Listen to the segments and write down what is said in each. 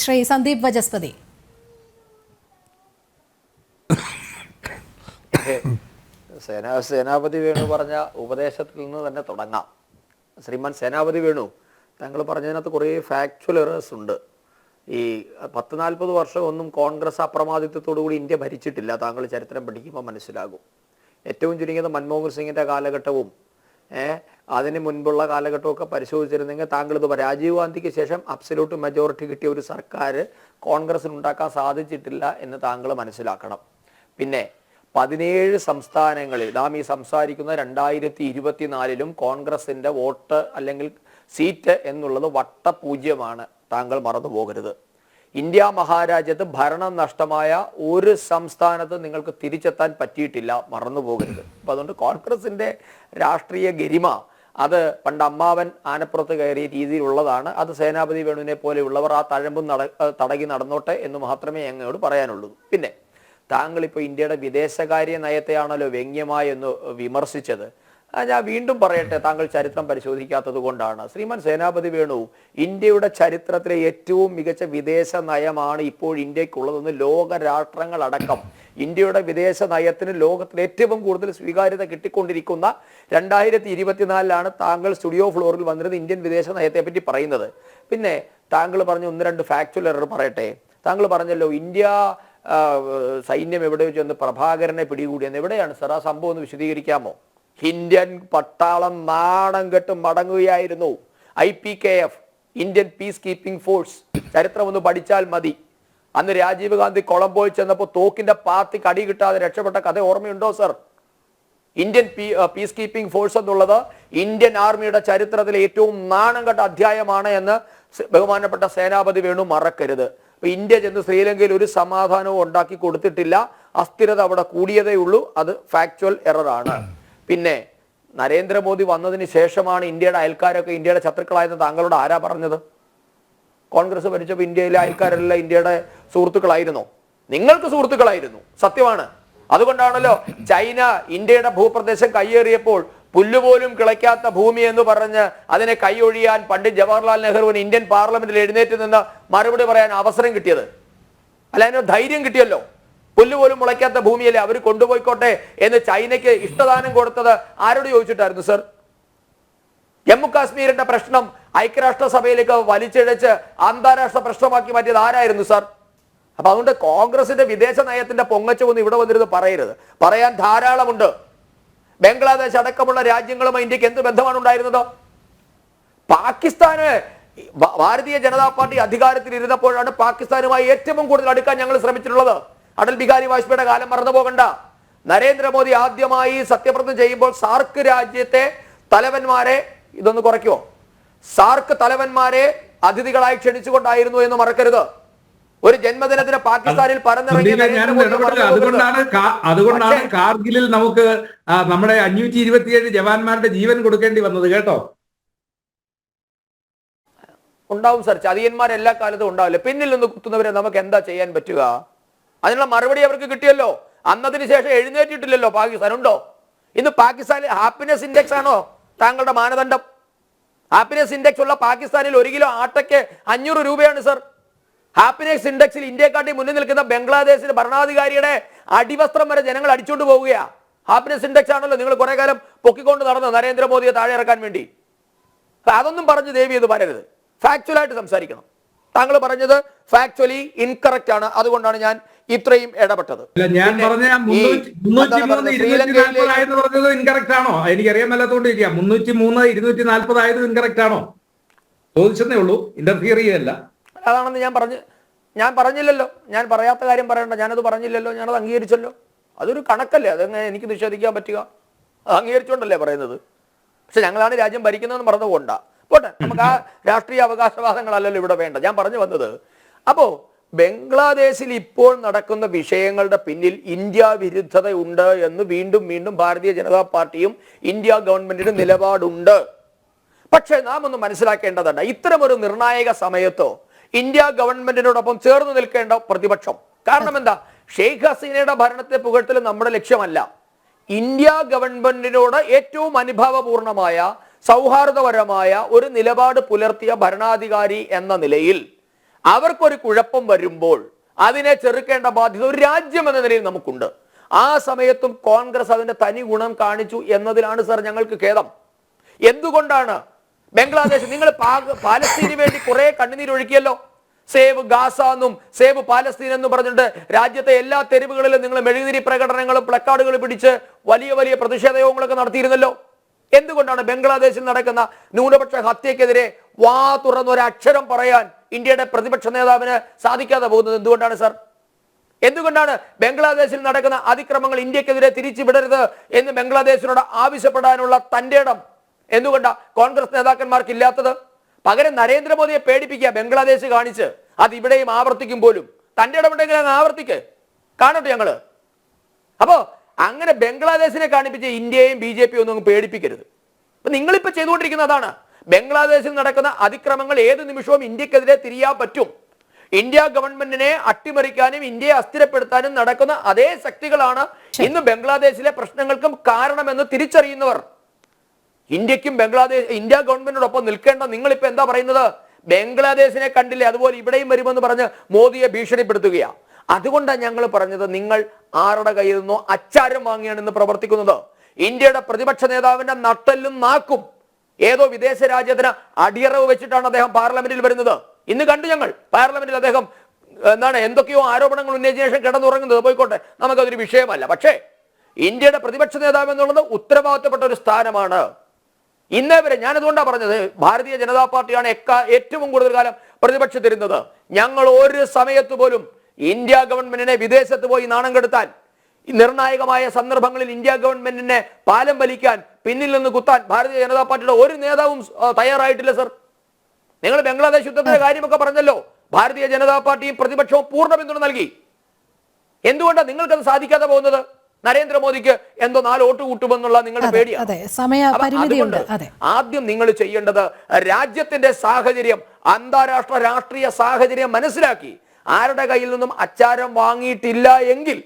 ശ്രീ സന്ദീപ് വജസ്പതി. സേനാ സേനാപതി വേണു പറഞ്ഞ ഉപദേശത്തിൽ നിന്ന് തന്നെ തുടങ്ങാം. ശ്രീമാൻ സേനാപതി വേണു താങ്കൾ പറഞ്ഞതിനകത്ത് കുറേ ഫാക്ച്വൽ എറേഴ്സ് ഉണ്ട്. ഈ പത്ത് നാൽപ്പത് വർഷം ഒന്നും കോൺഗ്രസ് അപ്രമാദിത്വത്തോടു കൂടി ഇന്ത്യ ഭരിച്ചിട്ടില്ല താങ്കൾ ചരിത്രം പഠിക്കുമ്പോൾ മനസ്സിലാകും. ഏറ്റവും ചുരുങ്ങിയത് മൻമോഹൻ സിംഗിന്റെ കാലഘട്ടവും അതിന് മുൻപുള്ള കാലഘട്ടമൊക്കെ പരിശോധിച്ചിരുന്നെങ്കിൽ താങ്കൾ ഇത് രാജീവ് ഗാന്ധിക്ക് ശേഷം അബ്സല്യൂട്ട് മെജോറിറ്റി കിട്ടിയ ഒരു സർക്കാർ കോൺഗ്രസിന് ഉണ്ടാക്കാൻ സാധിച്ചിട്ടില്ല എന്ന് താങ്കൾ മനസ്സിലാക്കണം. പിന്നെ പതിനേഴ് സംസ്ഥാനങ്ങളിൽ നാം ഈ സംസാരിക്കുന്ന രണ്ടായിരത്തി ഇരുപത്തിനാലിലും കോൺഗ്രസിന്റെ വോട്ട് അല്ലെങ്കിൽ സീറ്റ് എന്നുള്ളത് വട്ടപൂജ്യമാണ്. താങ്കൾ മറന്നു പോകരുത് ഇന്ത്യ മഹാരാജ്യത്ത് ഭരണം നഷ്ടമായ ഒരു സംസ്ഥാനത്ത് നിങ്ങൾക്ക് തിരിച്ചെത്താൻ പറ്റിയിട്ടില്ല മറന്നു പോകരുത്. അപ്പൊ അതുകൊണ്ട് കോൺഗ്രസിന്റെ രാഷ്ട്രീയ ഗരിമ അത് പണ്ട് അമ്മാവൻ ആനപ്പുറത്ത് കയറിയ രീതിയിലുള്ളതാണ്. അത് സേനാപതി വേണുവിനെ പോലെയുള്ളവർ ആ തഴമ്പും നട തടകി നടന്നോട്ടെ എന്ന് മാത്രമേ ഞങ്ങളോട് പറയാനുള്ളൂ. പിന്നെ താങ്കൾ ഇപ്പോൾ ഇന്ത്യയുടെ വിദേശകാര്യ നയത്തെയാണല്ലോ വ്യംഗ്യമായി എന്ന് വിമർശിച്ചത്. ഞാൻ വീണ്ടും പറയട്ടെ താങ്കൾ ചരിത്രം പരിശോധിക്കാത്തത് കൊണ്ടാണ്. ശ്രീമാൻ സേനാപതി വേണു ഇന്ത്യയുടെ ചരിത്രത്തിലെ ഏറ്റവും മികച്ച വിദേശ നയമാണ് ഇപ്പോൾ ഇന്ത്യക്കുള്ളതെന്ന് ലോക രാഷ്ട്രങ്ങളടക്കം ഇന്ത്യയുടെ വിദേശ നയത്തിന് ലോകത്തിൽ ഏറ്റവും കൂടുതൽ സ്വീകാര്യത കിട്ടിക്കൊണ്ടിരിക്കുന്ന രണ്ടായിരത്തി ഇരുപത്തിനാലിലാണ് താങ്കൾ സ്റ്റുഡിയോ ഫ്ലോറിൽ വന്നിരുന്നത് ഇന്ത്യൻ വിദേശ നയത്തെ പറ്റി പറയുന്നത്. പിന്നെ താങ്കൾ പറഞ്ഞ ഒന്ന് രണ്ട് ഫാക്ച്വൽ എറർ പറയട്ടെ. താങ്കൾ പറഞ്ഞല്ലോ ഇന്ത്യ സൈന്യം എവിടെ വെച്ചൊന്ന് പ്രഭാകരനെ പിടികൂടിയെന്ന്. എവിടെയാണ്? സർ ആ സംഭവം ഒന്ന് വിശദീകരിക്കാമോ? ഇന്ത്യൻ പട്ടാളം നാണം കെട്ട് മടങ്ങുകയായിരുന്നു. I P K F Indian peace keeping force ചരിത്രം ഒന്ന് പഠിച്ചാൽ മതി. അന്ന് രാജീവ് ഗാന്ധി കൊളംബോയിൽ ചെന്നപ്പോൾ തോക്കിന്റെ പാത്തി കടി കിട്ടാതെ രക്ഷപ്പെട്ട കഥ ഓർമ്മയുണ്ടോ sir Indian peace keeping force എന്നുള്ളത് ഇന്ത്യൻ ആർമിയുടെ ചരിത്രത്തിലെ ഏറ്റവും നാണം കെട്ട അധ്യായമാണ് എന്ന് ബഹുമാനപ്പെട്ട സേനാപതി വേണു മറക്കരുത്. അപ്പൊ ഇന്ത്യ ചെന്ന് ശ്രീലങ്കയിൽ ഒരു സമാധാനവും ഉണ്ടാക്കി കൊടുത്തിട്ടില്ല. അസ്ഥിരത അവിടെ കൂടിയതേ ഉള്ളൂ. അത് ഫാക്ച്വൽ എററാണ് പിന്നെ നരേന്ദ്രമോദി വന്നതിന് ശേഷമാണ് ഇന്ത്യയുടെ അയൽക്കാരൊക്കെ ഇന്ത്യയുടെ ശത്രുക്കളായെന്ന് താങ്കളോട് ആരാ പറഞ്ഞത്? കോൺഗ്രസ് ഭരിച്ചപ്പോൾ ഇന്ത്യയിലെ അയൽക്കാരല്ല ഇന്ത്യയുടെ സുഹൃത്തുക്കളായിരുന്നോ. നിങ്ങൾക്ക് സുഹൃത്തുക്കളായിരുന്നു. സത്യമാണ്. അതുകൊണ്ടാണല്ലോ ചൈന ഇന്ത്യയുടെ ഭൂപ്രദേശം കയ്യേറിയപ്പോൾ പുല്ലുപോലും കിളയ്ക്കാത്ത ഭൂമി എന്ന് പറഞ്ഞ് അതിനെ കൈയൊഴിയാൻ പണ്ഡിറ്റ് ജവഹർലാൽ നെഹ്റുവിന് ഇന്ത്യൻ പാർലമെന്റിൽ എഴുന്നേറ്റ് നിന്ന് മറുപടി പറയാൻ അവസരം കിട്ടിയത്. അല്ല അതിന് ധൈര്യം കിട്ടിയല്ലോ. പുല്ല് പോലും മുളയ്ക്കാത്ത ഭൂമിയല്ലേ അവർ കൊണ്ടുപോയിക്കോട്ടെ എന്ന് ചൈനയ്ക്ക് ഇഷ്ടദാനം കൊടുത്തത് ആരോട് ചോദിച്ചിട്ടായിരുന്നു സർ? ജമ്മു കാശ്മീരിന്റെ പ്രശ്നം ഐക്യരാഷ്ട്രസഭയിലേക്ക് വലിച്ചിഴച്ച് അന്താരാഷ്ട്ര പ്രശ്നമാക്കി മാറ്റിയത് ആരായിരുന്നു സർ? അപ്പൊ അതുകൊണ്ട് കോൺഗ്രസിന്റെ വിദേശ നയത്തിന്റെ പൊങ്ങച്ചമൊന്നും ഇവിടെ വന്നിരുന്ന് പറയരുത്. പറയാൻ ധാരാളമുണ്ട്. ബംഗ്ലാദേശ് അടക്കമുള്ള രാജ്യങ്ങളുമായി ഇന്ത്യയ്ക്ക് എന്ത് ബന്ധമാണ് ഉണ്ടായിരുന്നത്? പാകിസ്ഥാന് ഭാരതീയ ജനതാ പാർട്ടി അധികാരത്തിൽ ഇരുന്നപ്പോഴാണ് പാകിസ്ഥാനുമായി ഏറ്റവും കൂടുതൽ അടുക്കാൻ ഞങ്ങൾ ശ്രമിച്ചിട്ടുള്ളത്. അടൽ ബിഹാരി വാജ്പേയിയുടെ കാലം മറന്നു പോകണ്ട നരേന്ദ്രമോദി ആദ്യമായി സത്യപ്രതിജ്ഞ ചെയ്യുമ്പോൾ സാർക്ക് രാജ്യത്തെ തലവന്മാരെ ഇതൊന്ന് കുറയ്ക്കുമോ സാർക്ക് തലവന്മാരെ അതിഥികളായി ക്ഷണിച്ചുകൊണ്ടായിരുന്നു എന്ന് മറക്കരുത്. ഒരു ജന്മദിനത്തിന് പാകിസ്ഥാനിൽ പരന്നിറങ്ങിയ. അതുകൊണ്ടാണ് അതുകൊണ്ടാണ് കാർഗിലിൽ നമുക്ക് നമ്മുടെ അഞ്ഞൂറ്റി ഇരുപത്തിയേഴ് ജവാന്മാരുടെ ജീവൻ കൊടുക്കേണ്ടി വന്നത് കേട്ടോ? ഉണ്ടാവും സർ. ചതിയന്മാർ എല്ലാ കാലത്തും ഉണ്ടാവില്ല. പിന്നിൽ നിന്ന് കുത്തുന്നവരെ നമുക്ക് എന്താ ചെയ്യാൻ പറ്റുക? അതിനുള്ള മറുപടി അവർക്ക് കിട്ടിയല്ലോ. അന്നതിന് ശേഷം എഴുന്നേറ്റിട്ടില്ലല്ലോ പാകിസ്ഥാൻ. ഉണ്ടോ? ഇന്ന് പാകിസ്ഥാനിൽ ഹാപ്പിനെസ് ഇൻഡെക്സ് ആണോ താങ്കളുടെ മാനദണ്ഡം? ഹാപ്പിനെസ് ഇൻഡെക്സ് ഉള്ള പാകിസ്ഥാനിൽ ഒരു കിലോ ആട്ടയ്ക്ക് അഞ്ഞൂറ് രൂപയാണ് സർ ഹാപ്പിനെസ് ഇൻഡെക്സിൽ ഇന്ത്യക്കാട്ടി മുന്നിൽ നിൽക്കുന്ന ബംഗ്ലാദേശിലെ ഭരണാധികാരിയുടെ അടിവസ്ത്രം വരെ ജനങ്ങൾ അടിച്ചുകൊണ്ട് പോവുകയാ. ഹാപ്പിനെസ് ഇൻഡെക്സ് ആണല്ലോ നിങ്ങൾ കുറെ കാലം പൊക്കിക്കൊണ്ട് നടന്ന നരേന്ദ്രമോദിയെ താഴെ ഇറക്കാൻ വേണ്ടി. അതൊന്നും പറഞ്ഞ് ദേവി എന്ന് പറയരുത്. ഫാക്ച്വൽ ആയിട്ട് സംസാരിക്കണം. താങ്കൾ പറഞ്ഞത് ഫാക്ച്വലി ഇൻകറക്റ്റ് ആണ്. അതുകൊണ്ടാണ് ഞാൻ ഇത്രയും ഇടപെട്ടത്. ഞാൻ പറഞ്ഞ പറഞ്ഞത്? ഇൻകറക്റ്റ് ആണോ? എനിക്കറിയാൻ മേലാത്തോണ്ട് ഇരിക്കുക മുന്നൂറ്റി മൂന്ന് ഇരുന്നൂറ്റി നാൽപ്പത് ആയത് ഇൻകറക്റ്റ് ആണോ? ചോദിച്ചതേ ഉള്ളൂ. ഇന്റർഫിയർ ചെയ്യല്ല അതാണെന്ന് ഞാൻ പറഞ്ഞു ഞാൻ പറഞ്ഞില്ലല്ലോ. ഞാൻ പറയാത്ത കാര്യം പറയണ്ട. ഞാനത് പറഞ്ഞില്ലല്ലോ. ഞാനത് അംഗീകരിച്ചല്ലോ. അതൊരു കണക്കല്ലേ. അതെങ്ങനെ എനിക്ക് നിഷേധിക്കാൻ പറ്റുക. അത് അംഗീകരിച്ചുകൊണ്ടല്ലേ പറയുന്നത്. പക്ഷെ ഞങ്ങളാണ് രാജ്യം ഭരിക്കുന്നതെന്ന് പറഞ്ഞത് കൊണ്ടാ പോട്ടെ നമുക്ക് ആ രാഷ്ട്രീയ അവകാശവാദങ്ങളല്ലല്ലോ ഇവിടെ വേണ്ട. ഞാൻ പറഞ്ഞു വന്നത്. അപ്പോ ബംഗ്ലാദേശിൽ ഇപ്പോൾ നടക്കുന്ന വിഷയങ്ങളുടെ പിന്നിൽ ഇന്ത്യ വിരുദ്ധതയുണ്ട് എന്ന് വീണ്ടും വീണ്ടും ഭാരതീയ ജനതാ പാർട്ടിയും ഇന്ത്യ ഗവൺമെന്റിനും നിലപാടുണ്ട്. പക്ഷേ നാം ഒന്ന് മനസ്സിലാക്കേണ്ടതുണ്ട് ഇത്തരമൊരു നിർണായക സമയത്തോ ഇന്ത്യ ഗവൺമെന്റിനോടൊപ്പം ചേർന്ന് നിൽക്കേണ്ട പ്രതിപക്ഷം. കാരണം എന്താ? ഷെയ്ഖ് ഹസീനയുടെ ഭരണത്തെ പുകഴ്ത്തൽ നമ്മുടെ ലക്ഷ്യമല്ല. ഇന്ത്യ ഗവൺമെന്റിനോട് ഏറ്റവും അനുഭാവപൂർണമായ സൗഹാർദ്ദപരമായ ഒരു നിലപാട് പുലർത്തിയ ഭരണാധികാരി എന്ന നിലയിൽ അവർക്കൊരു കുഴപ്പം വരുമ്പോൾ അതിനെ ചെറുക്കേണ്ട ബാധ്യത ഒരു രാജ്യം എന്ന നിലയിൽ നമുക്കുണ്ട്. ആ സമയത്തും കോൺഗ്രസ് അതിന്റെ തനി ഗുണം കാണിച്ചു എന്നതിലാണ് സർ ഞങ്ങൾക്ക് ഖേദം. എന്തുകൊണ്ടാണ്? ബംഗ്ലാദേശ് നിങ്ങൾ പാലസ്തീനു വേണ്ടി കുറെ കണ്ണുനീരൊഴുക്കിയല്ലോ. സേവ് ഗാസ എന്നും സേവ് പാലസ്തീൻ എന്നും പറഞ്ഞിട്ട് രാജ്യത്തെ എല്ലാ തെരുവുകളിലും നിങ്ങൾ മെഴുകുതിരി പ്രകടനങ്ങളും പ്ലക്കാർഡുകൾ പിടിച്ച് വലിയ വലിയ പ്രതിഷേധ യോഗങ്ങളൊക്കെ നടത്തിയിരുന്നല്ലോ. എന്തുകൊണ്ടാണ് ബംഗ്ലാദേശിൽ നടക്കുന്ന ന്യൂനപക്ഷ ഹത്യക്കെതിരെ വാ തുറന്ന ഒരു അക്ഷരം പറയാൻ ഇന്ത്യയുടെ പ്രതിപക്ഷ നേതാവിന് സാധിക്കാതെ പോകുന്നത് എന്തുകൊണ്ടാണ് സർ? എന്തുകൊണ്ടാണ് ബംഗ്ലാദേശിൽ നടക്കുന്ന അതിക്രമങ്ങൾ ഇന്ത്യക്കെതിരെ തിരിച്ചു വിടരുത് എന്ന് ബംഗ്ലാദേശിനോട് ആവശ്യപ്പെടാനുള്ള തന്റെ ഇടം എന്തുകൊണ്ടാണ് കോൺഗ്രസ് നേതാക്കന്മാർക്ക് ഇല്ലാത്തത്? പകരം നരേന്ദ്രമോദിയെ പേടിപ്പിക്കുക ബംഗ്ലാദേശ് കാണിച്ച് അത് ഇവിടെയും ആവർത്തിക്കും പോലും. തന്റെ ഇടമുണ്ടെങ്കിൽ അങ്ങ് ആവർത്തിക്ക്. കാണട്ടെ ഞങ്ങൾ? അപ്പോ അങ്ങനെ ബംഗ്ലാദേശിനെ കാണിപ്പിച്ച് ഇന്ത്യയും ബി ജെ പി ഒന്നും പേടിപ്പിക്കരുത്. അപ്പൊ നിങ്ങളിപ്പോ ചെയ്തുകൊണ്ടിരിക്കുന്ന അതാണ്. ബംഗ്ലാദേശിൽ നടക്കുന്ന അതിക്രമങ്ങൾ ഏത് നിമിഷവും ഇന്ത്യക്കെതിരെ തിരിയാൻ പറ്റും. ഇന്ത്യ ഗവൺമെന്റിനെ അട്ടിമറിക്കാനും ഇന്ത്യയെ അസ്ഥിരപ്പെടുത്താനും നടക്കുന്ന അതേ ശക്തികളാണ് ഇന്ന് ബംഗ്ലാദേശിലെ പ്രശ്നങ്ങൾക്കും കാരണമെന്ന് തിരിച്ചറിയുന്നവർ. ഇന്ത്യക്കും ബംഗ്ലാദേശ് ഇന്ത്യ ഗവൺമെന്റിനോടൊപ്പം നിൽക്കേണ്ട നിങ്ങളിപ്പോ എന്താ പറയുന്നത്? ബംഗ്ലാദേശിനെ കണ്ടില്ലേ അതുപോലെ ഇവിടെയും വരുമെന്ന് പറഞ്ഞ് മോദിയെ ഭീഷണിപ്പെടുത്തുകയാണ് അതുകൊണ്ടാണ് ഞങ്ങൾ പറഞ്ഞത് നിങ്ങൾ ആരുടെ കയ്യിൽ നിന്നോ അച്ചാരം വാങ്ങിയാണ് ഇന്ന് പ്രവർത്തിക്കുന്നത്. ഇന്ത്യയുടെ പ്രതിപക്ഷ നേതാവിന്റെ നട്ടല്ലും നാക്കും. ഏതോ വിദേശ രാജ്യത്തിന് അടിയറവ് വെച്ചിട്ടാണ് അദ്ദേഹം പാർലമെന്റിൽ വരുന്നത്. ഇന്ന് കണ്ടു ഞങ്ങൾ പാർലമെന്റിൽ അദ്ദേഹം എന്താണ് എന്തൊക്കെയോ ആരോപണങ്ങൾ ഉന്നയിച്ച ശേഷം കിടന്നുറങ്ങുന്നത്. പോയിക്കോട്ടെ നമുക്കതൊരു വിഷയമല്ല. പക്ഷേ ഇന്ത്യയുടെ പ്രതിപക്ഷ നേതാവ് എന്നുള്ളത് ഉത്തരവാദിത്തപ്പെട്ട ഒരു സ്ഥാനമാണ്. ഇന്നേ വരെ ഞാൻ അതുകൊണ്ടാണ് പറഞ്ഞത് ഭാരതീയ ജനതാ പാർട്ടിയാണ് എക്കാ ഏറ്റവും കൂടുതൽ കാലം പ്രതിപക്ഷത്തിരുന്നത്. ഞങ്ങൾ ഒരു സമയത്ത് പോലും ഇന്ത്യ ഗവൺമെന്റിനെ വിദേശത്ത് പോയി നാണം കെടുത്താൻ നിർണായകമായ സന്ദർഭങ്ങളിൽ ഇന്ത്യ ഗവൺമെന്റിനെ പാലം വലിക്കാൻ പിന്നിൽ നിന്ന് കുത്താൻ ഭാരതീയ ജനതാ പാർട്ടിയുടെ ഒരു നേതാവും തയ്യാറായിട്ടില്ല സർ. നിങ്ങൾ ബംഗ്ലാദേശ് യുദ്ധത്തിന്റെ കാര്യമൊക്കെ പറഞ്ഞല്ലോ. ഭാരതീയ ജനതാ പാർട്ടിയും പ്രതിപക്ഷവും പൂർണ പിന്തുണ നൽകി. എന്തുകൊണ്ടാണ് നിങ്ങൾക്കത് സാധിക്കാതെ പോകുന്നത്? നരേന്ദ്രമോദിക്ക് എന്തോ നാല് വോട്ട് കൂട്ടുമെന്നുള്ള നിങ്ങളുടെ പേടിയാണ് ആദ്യം നിങ്ങൾ ചെയ്യേണ്ടത് രാജ്യത്തിന്റെ സാഹചര്യം അന്താരാഷ്ട്ര രാഷ്ട്രീയ സാഹചര്യം മനസ്സിലാക്കി. ആരുടെ കയ്യിൽ നിന്നും അച്ചാരം വാങ്ങിയിട്ടില്ല എങ്കിൽ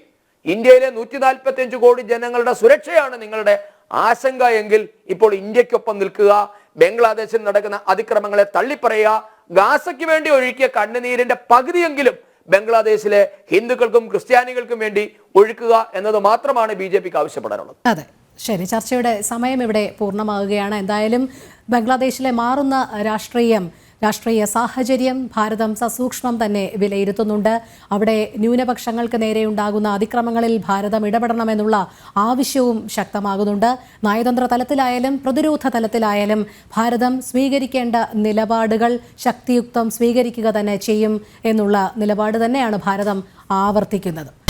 ഇന്ത്യയിലെ നൂറ്റി നാൽപ്പത്തി അഞ്ച് കോടി ജനങ്ങളുടെ സുരക്ഷയാണ് നിങ്ങളുടെ ആശങ്ക എങ്കിൽ ഇപ്പോൾ ഇന്ത്യക്കൊപ്പം നിൽക്കുക ബംഗ്ലാദേശിൽ നടക്കുന്ന അതിക്രമങ്ങളെ തള്ളിപ്പറയുക ഗാസയ്ക്ക് വേണ്ടി ഒഴുക്കിയ കണ്ണുനീരിന്റെ പകുതിയെങ്കിലും ബംഗ്ലാദേശിലെ ഹിന്ദുക്കൾക്കും ക്രിസ്ത്യാനികൾക്കും വേണ്ടി ഒഴുക്കുക എന്നത് മാത്രമാണ് ബി ജെ പിക്ക് ആവശ്യപ്പെടാനുള്ളത്. അതെ. ശരി ചർച്ചയുടെ സമയം ഇവിടെ പൂർണമാവുകയാണ് എന്തായാലും ബംഗ്ലാദേശിലെ മാറുന്ന രാഷ്ട്രീയം രാഷ്ട്രീയ സാഹചര്യം ഭാരതം സസൂക്ഷ്മം തന്നെ വിലയിരുത്തുന്നുണ്ട്. അവിടെ ന്യൂനപക്ഷങ്ങൾക്ക് നേരെയുണ്ടാകുന്ന അതിക്രമങ്ങളിൽ ഭാരതം ഇടപെടണമെന്നുള്ള ആവശ്യവും ശക്തമാകുന്നുണ്ട്. നയതന്ത്ര തലത്തിലായാലും പ്രതിരോധ തലത്തിലായാലും ഭാരതം സ്വീകരിക്കേണ്ട നിലപാടുകൾ ശക്തിയുക്തം സ്വീകരിക്കുക തന്നെ ചെയ്യും എന്നുള്ള നിലപാട് തന്നെയാണ് ഭാരതം ആവർത്തിക്കുന്നത്.